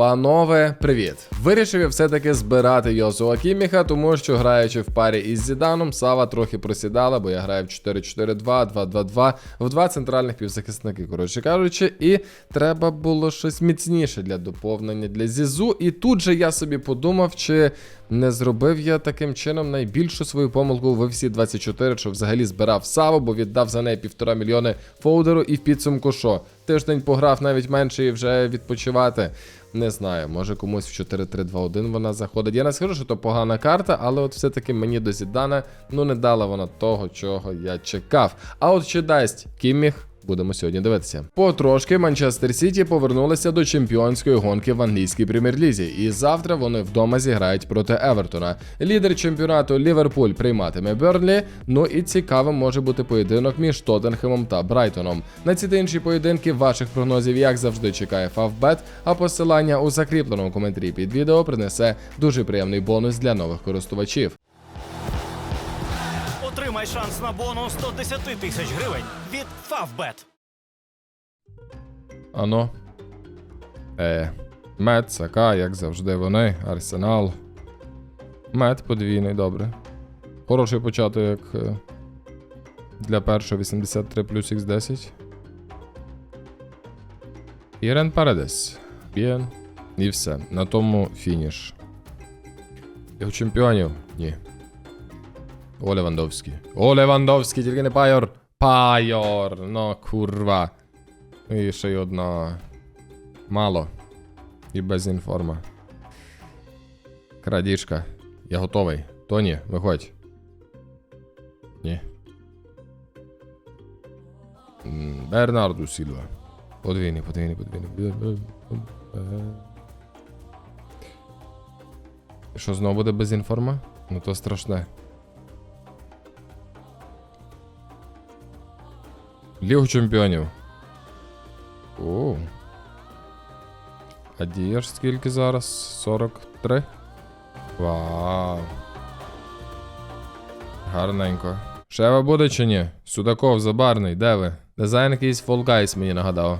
Панове, привіт! Вирішив я все-таки збирати Йосуа Кіміха, тому що граючи в парі із Зіданом, Сава трохи просідала, бо я граю в 4-4-2, 2-2-2, в два центральних півзахисники, коротше кажучи, і треба було щось міцніше для доповнення для Зізу. І тут же я собі подумав, чи не зробив я таким чином найбільшу свою помилку в всі 24, що взагалі збирав Саву, бо віддав за неї півтора мільйони фоудеру, і в підсумку що? Тиждень пограв навіть менше і вже відпочивати. Не знаю, може комусь в 4-3-2-1 вона заходить. Я не скажу, що то погана карта, але от все-таки мені до Зідана ну не дала вона того, чого я чекав. А от чи дасть Кімміх, Будемо сьогодні дивитися. Потрошки Манчестер Сіті повернулися до чемпіонської гонки в англійській прем'єр-лізі, і завтра вони вдома зіграють проти Евертона. Лідер чемпіонату Ліверпуль прийматиме Берлі. Ну і цікавим може бути поєдинок між Тоттенхемом та Брайтоном. На ці та інші поєдинки ваших прогнозів, як завжди, чекає Фавбет, а посилання у закріпленому коментарі під відео принесе дуже приємний бонус для нових користувачів. Отримай шанс на бонус 110 тисяч гривень від Favbet. Ано. Е. Мед, Сака, як завжди вони, Арсенал. Мед подвійний, добре. Хороший початок як е, для першого 83 плюс Х10. Ірен Парадес. Bien. І все. На тому фініш. Його чемпіонів? Ні. Левандовський. О, Левандовський, тільки не Пайор. Пайор. Ну, курва. І ще й одна. Мало. І без інформа. Крадіжка. Я готовий. Тоні, виходь. Ні. Бернарду Сільва. Подвійний, подвійний, подвійний. Що знову буде без інформа? Ну то страшне. Лігу чемпіонів. О. А дієш скільки зараз? 43? Вау. Гарненько. Шева буде чи ні? Судаков, забарний, де ви? Дизайн якийсь Fall Guys мені нагадав.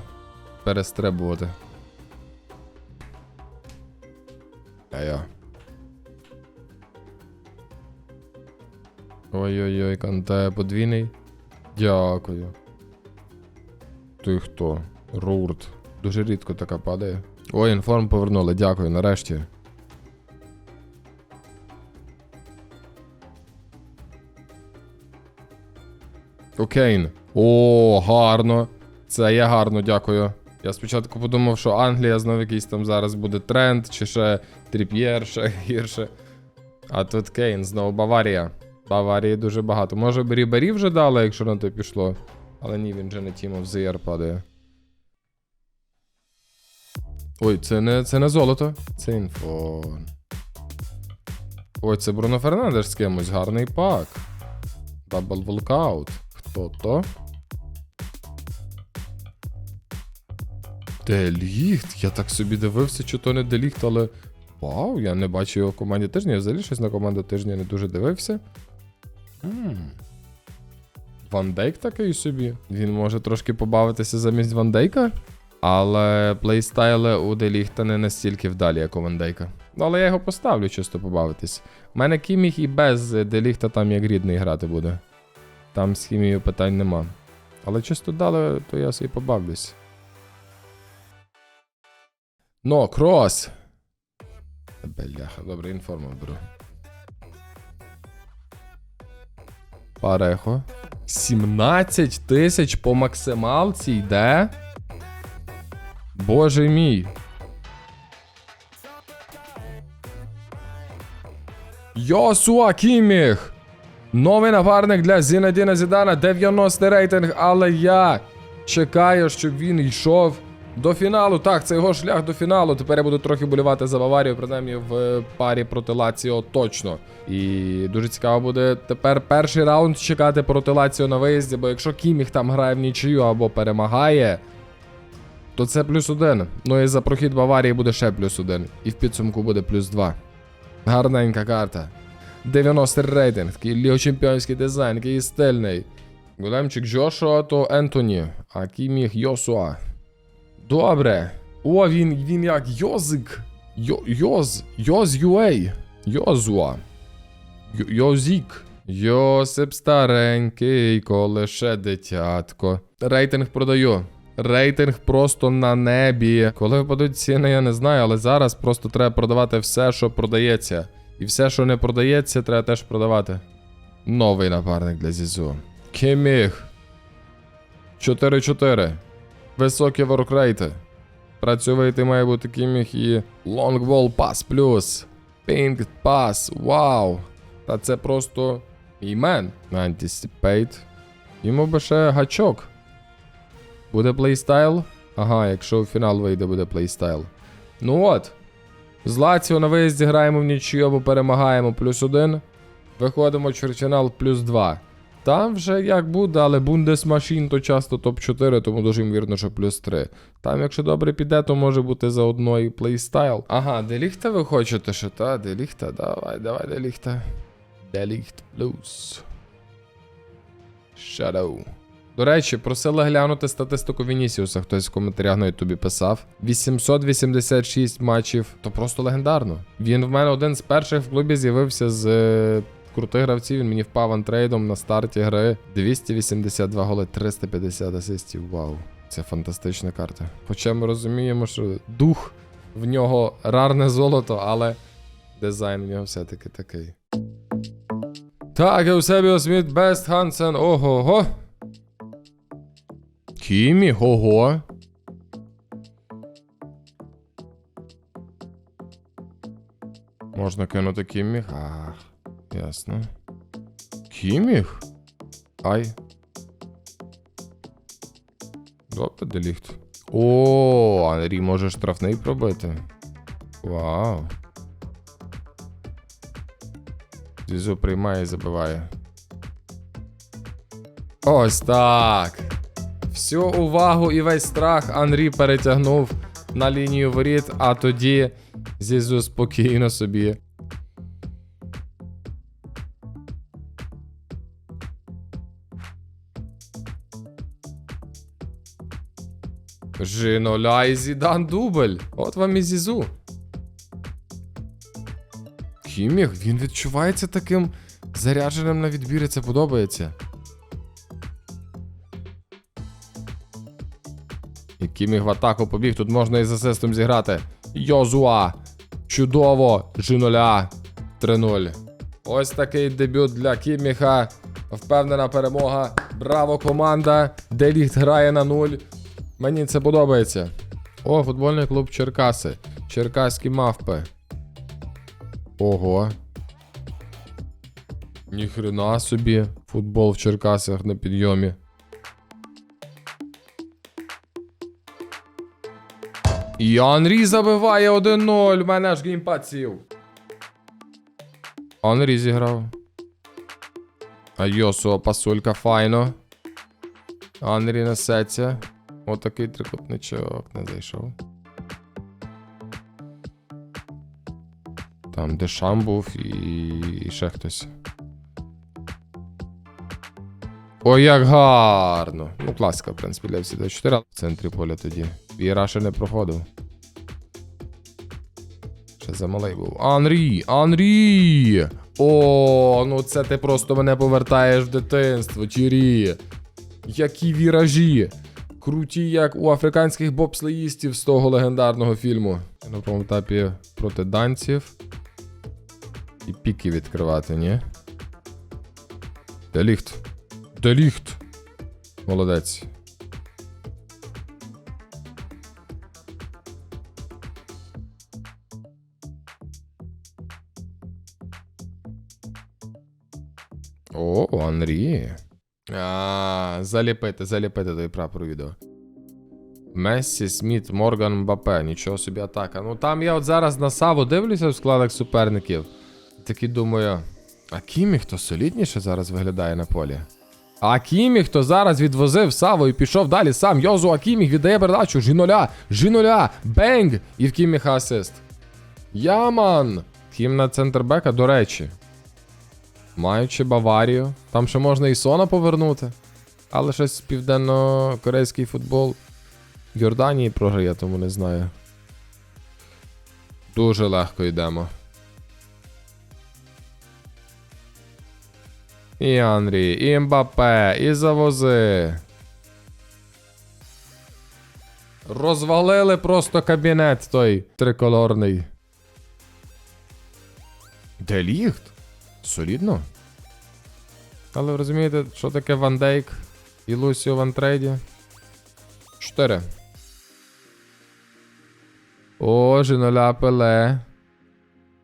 Перестрибувати. А я. Ой-ой-ой, канте подвійний. Дякую. Ти хто? Рурт. Дуже рідко така падає. Ой, інформ повернули, дякую, нарешті. Окейн. О, гарно. Це я гарно, дякую. Я спочатку подумав, що Англія знов якийсь там зараз буде тренд, чи ще Тріп'єр, ще гірше. А тут Кейн, знову Баварія. Баварії дуже багато. Може б Рібері вже дали, якщо на то пішло. Але ні, він же не Team of the Year падає. Ой, це не, це не золото. Це інфон. Ой, це Бруно Фернандеш з кимось. Гарний пак. Дабл волкаут. Хто то? Деліхт. Я так собі дивився, чи то не Деліхт, але. Вау, я не бачу його в команді тижня. Я взагалі щось на команду тижня не дуже дивився. М. Ван Дейк такий собі. Він може трошки побавитися замість Ван Дейка. Але плейстайли у Деліхта не настільки вдалі, як у Ван Дейка. Ну, але я його поставлю чисто побавитись. У мене Кіміх і без Деліхта там як рідний грати буде. Там з хімією питань нема. Але чисто дали, то я собі побавлюсь. Но, крос! Бляха, добре, інформу беру. Парехо. 17 тисяч по максималці йде. Боже мій. Йосуа Кіміх! Новий напарник для Зінедіна Зідана, 90 рейтинг, але я чекаю, щоб він йшов до фіналу. Так, це його шлях до фіналу. Тепер я буду трохи болювати за Баварію, принаймні в е, парі проти Лаціо точно. І дуже цікаво буде тепер перший раунд чекати проти Лаціо на виїзді, бо якщо Кіміх там грає в нічию або перемагає, то це плюс один. Ну і за прохід Баварії буде ще плюс один. І в підсумку буде плюс два. Гарненька карта. 90 рейтинг, такий лігочемпіонський дизайн, який стильний. Големчик Джошуа, то Ентоні, а Кіміх Йосуа. Добре. О, він, він як Йозик. Йо, Йоз. Йоз Юей. Йозуа. Йо- Йозік. Йосип старенький, колише дитятко. Рейтинг продаю. Рейтинг просто на небі. Коли впадуть ціни, я не знаю, але зараз просто треба продавати все, що продається. І все, що не продається, треба теж продавати. Новий напарник для Зізу. Кіміг. 4-4. Високі воркрейти. Працьовитий має бути Кіміг і Лонгбол пас плюс. Пінг пас. Вау. Та це просто імен. Anticipate. Йому би ще гачок. Буде плейстайл? Ага, якщо у фінал вийде, буде плейстайл. Ну от. З Лаціо на виїзді граємо в нічию або перемагаємо плюс один. Виходимо в чвертьфінал плюс 2. Там вже як буде, але Бундесмашін то часто топ-4, тому дуже ймовірно, що плюс 3. Там, якщо добре піде, то може бути заодно і плейстайл. Ага, деліхта ви хочете ще, та? Деліхта, давай, давай, деліхта. Деліхт плюс. Shadow. До речі, просили глянути статистику Вінісіуса, хтось в коментарях на Ютубі писав. 886 матчів, то просто легендарно. Він в мене один з перших в клубі з'явився з е, крутих гравців. Він мені впав антрейдом на старті гри. 282 голи, 350 асистів. Вау. Це фантастична карта. Хоча ми розуміємо, що дух в нього рарне золото, але дизайн в нього все-таки такий. Так, Еусебіо Сміт, Бест Хансен, ого-го. Кімі, ого. Можна кинути Кімміг? Ах, ясно. Кіміг? Ай. Добре, деліхт. О, Анрі може штрафний пробити. Вау. Зізу приймає і забиває. Ось так. Всю увагу і весь страх Анрі перетягнув на лінію воріт, а тоді Зізу спокійно собі. Жиноля і Зідан дубль. От вам і Зізу. Кіміг, він відчувається таким зарядженим на відбір, і це подобається. І Кіміг в атаку побіг, тут можна і з асистом зіграти. Йозуа. Чудово. Жиноля. 3-0. Ось такий дебют для Кіміха. Впевнена перемога. Браво, команда. Деліхт грає на нуль. Мені це подобається. О, футбольний клуб Черкаси. Черкаські мавпи. Ого. Ніхрена собі. Футбол в Черкасах на підйомі. І Анрі забиває 1-0. В мене аж геймпад сів. Анрі зіграв. А Йосуа пасулька файно. Анрі несеться. Отакий трикутничок не зайшов. Там Дешам був і, і ще хтось. Ой, як гарно. Ну, класика, в принципі, для всі 4 в центрі поля тоді. Віра ще не проходив. Ще замалий був. Анрі! Анрі! О, ну це ти просто мене повертаєш в дитинство, Тірі. Які віражі! Круті, як у африканських бобслеїстів з того легендарного фільму. На тому етапі проти данців. І піки відкривати, ні? Деліхт. Деліхт. Молодець. О, Анрі. Заліпити, заліпити той прапор відео. Мессі, Сміт, Морган, Мбапе. Нічого собі атака. Ну там я от зараз на Саву дивлюся в складах суперників. Такий думаю. А Кімі хто солідніше зараз виглядає на полі? А Кімі, хто зараз відвозив Саву і пішов далі сам. Йозу Акіміг віддає передачу. Жіноля, жіноля, бенг! І в Кіміха асист. Яман! Кім на центрбека, до речі. Маючи Баварію. Там ще можна і Сона повернути. Але щось південно-корейський футбол Йорданії програє, тому не знаю. Дуже легко йдемо. І Андрій, і Мбапе, і завози. Розвалили просто кабінет той триколорний. Де ліхт? Солідно. Але ви розумієте, що таке Ван Дейк і Лусіо в антрейді? 4. О, Жіноля Пеле.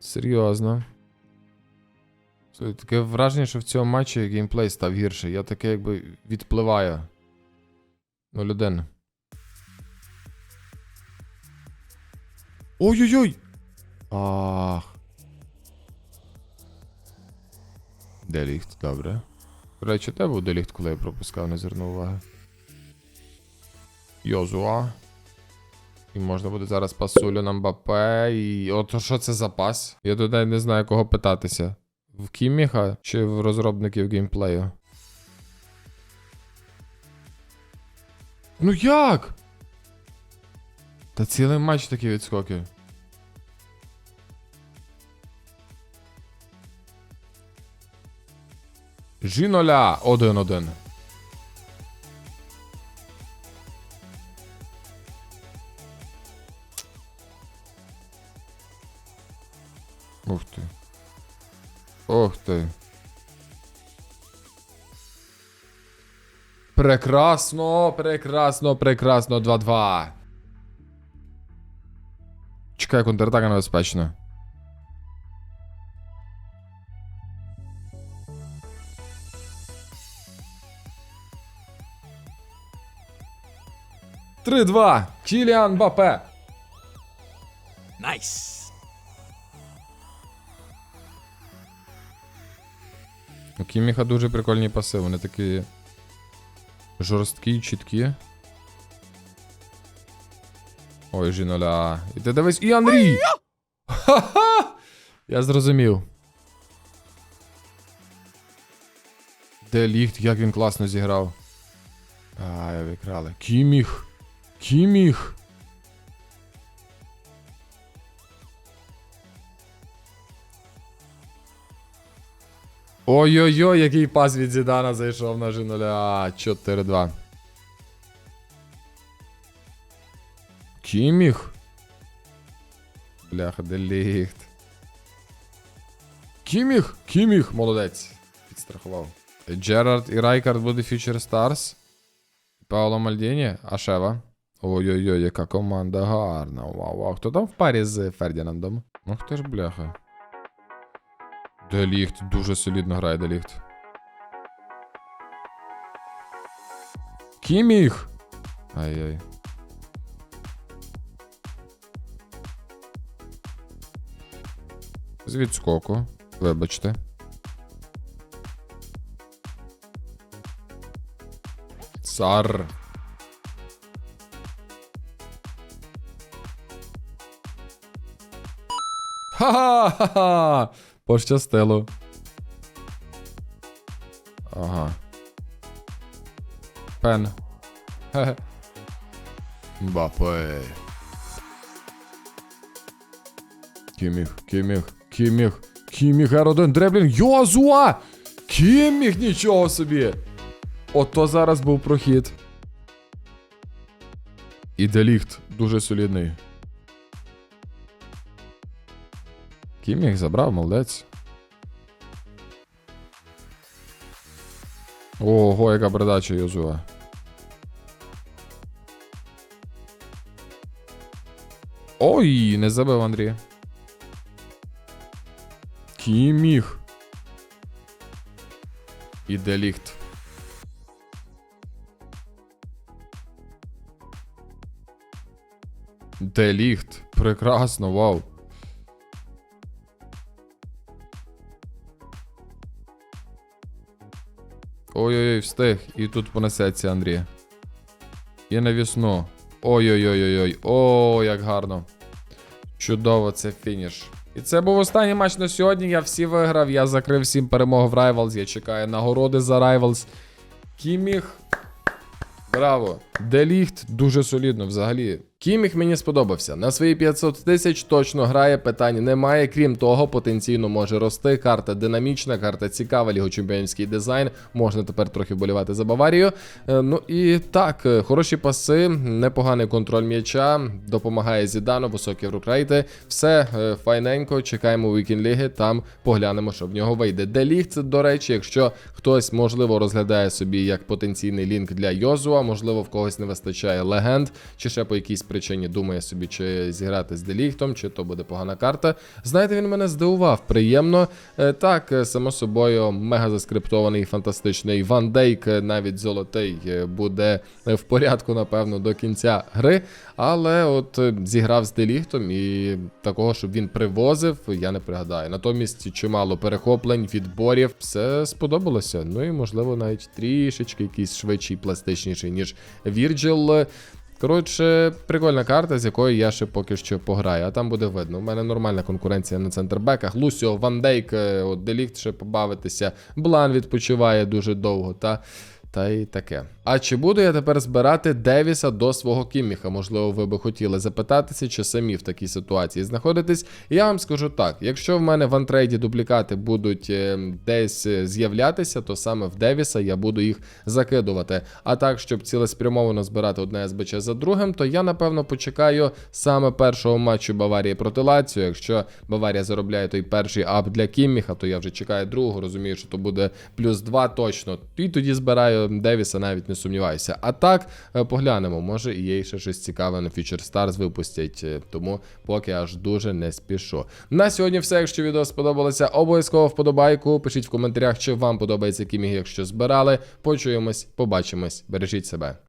Серйозно. Таке враження, що в цьому матчі геймплей став гірший. Я таке якби відпливаю. Ну, людина. Ой-ой-ой! Ах. Деліхт, добре. Речі, де був деліхт, коли я пропускав, не звернув уваги. Йозуа. І можна буде зараз пасулю на Мбапе. І. От що це за пас? Я навіть не знаю, кого питатися. В Кіміха чи в розробників геймплею? Ну як? Та цілий матч такі відскоки. Жіноля 1-1. Ух ти. Ох ти. Прекрасно, прекрасно, прекрасно. 2-2. Чекай, контратака небезпечна. Три-два. Кіліан Бапе. Найс! У Кіміха дуже прикольні паси, вони такі жорсткі, чіткі. Ой, жіноля. І ти дивись, і Андрій! Ха-ха! Я зрозумів. Де ліхт, як він класно зіграв. А, я викрали. Кіміх! Кіміх! Ой-ой-ой, який пас від Зідана зайшов на Жиноля. 4-2. Кіміх? Бляха, де ліхт. Кіміх? Кіміх, молодець. Підстрахував. Джерард і Райкард буде Future Stars. Пауло Мальдіні, Ашева. Ой-ой-ой, яка команда гарна. Вау, вау. Хто там в парі з Фердінандом? Ну хто ж бляха. Деліхт, дуже солідно грає Деліхт. Кіміх! Ай-яй. З відскоку. Вибачте. Цар. Ха-ха-ха! Пощастило. Ага. Пен. Хе-хе. Мбапе. Кіміх, кіміх, кіміх, кіміх, R1, дреблінг, Йозуа! Кіміх, нічого собі! Ото зараз був прохід. І деліхт дуже солідний. Кіміх забрав, молодець. Ого, яка передача Йозуа. Ой, не забив Андрій. Кіміх. І деліхт. Деліхт. Прекрасно, вау. Ой-ой-ой, встиг. І тут понесеться Андрій. І навісно. Ой-ой-ой-ой-ой. О, як гарно. Чудово, це фініш. І це був останній матч на сьогодні. Я всі виграв. Я закрив всім перемог в Rivals. Я чекаю нагороди за Rivals. Кіміх. Браво. Деліхт дуже солідно взагалі. Кіміх мені сподобався. На свої 500 тисяч точно грає, питань немає. Крім того, потенційно може рости. Карта динамічна, карта цікава, лігочемпіонський дизайн. Можна тепер трохи болівати за Баварію. Е, Ну і так, е, хороші паси, непоганий контроль м'яча, допомагає Зідану, високі рукрейти. Все е, файненько. Чекаємо Вікін Ліги. Там поглянемо, що в нього вийде. Деліхт, до речі, якщо хтось можливо розглядає собі як потенційний лінк для Йозуа, можливо, в когось не вистачає легенд, чи ще по якійсь причині думає собі, чи зіграти з Деліхтом, чи то буде погана карта. Знаєте, він мене здивував приємно. Е, Так, е, само собою, мега заскриптований, фантастичний Ван Дейк, е, навіть золотий, буде в порядку, напевно, до кінця гри. Але от зіграв з Деліхтом і такого, щоб він привозив, я не пригадаю. Натомість чимало перехоплень, відборів, все сподобалося. Ну і можливо навіть трішечки якийсь швидший, пластичніший, ніж Вірджил. Коротше, прикольна карта, з якою я ще поки що пограю, а там буде видно. У мене нормальна конкуренція на центрбеках. Лусіо, Ван Дейк, е, ще побавитися. Блан відпочиває дуже довго, та. Та й таке. А чи буду я тепер збирати Девіса до свого кіміха? Можливо, ви би хотіли запитатися, чи самі в такій ситуації знаходитесь. Я вам скажу так: якщо в мене в антрейді дублікати будуть е, десь е, з'являтися, то саме в Девіса я буду їх закидувати. А так, щоб цілеспрямовано збирати одне СБЧ за другим, то я напевно почекаю саме першого матчу Баварії проти Лаціо. Якщо Баварія заробляє той перший ап для Кімміха, то я вже чекаю другого, розумію, що то буде плюс 2 точно. І тоді збираю Девіса, навіть не сумніваюся. А так, е, поглянемо, може і є ще щось цікаве на Future Stars випустять, е, тому поки аж дуже не спішу. На сьогодні все. Якщо відео сподобалося, обов'язково вподобайку. Пишіть в коментарях, чи вам подобається Кіміг, якщо збирали. Почуємось, побачимось, бережіть себе.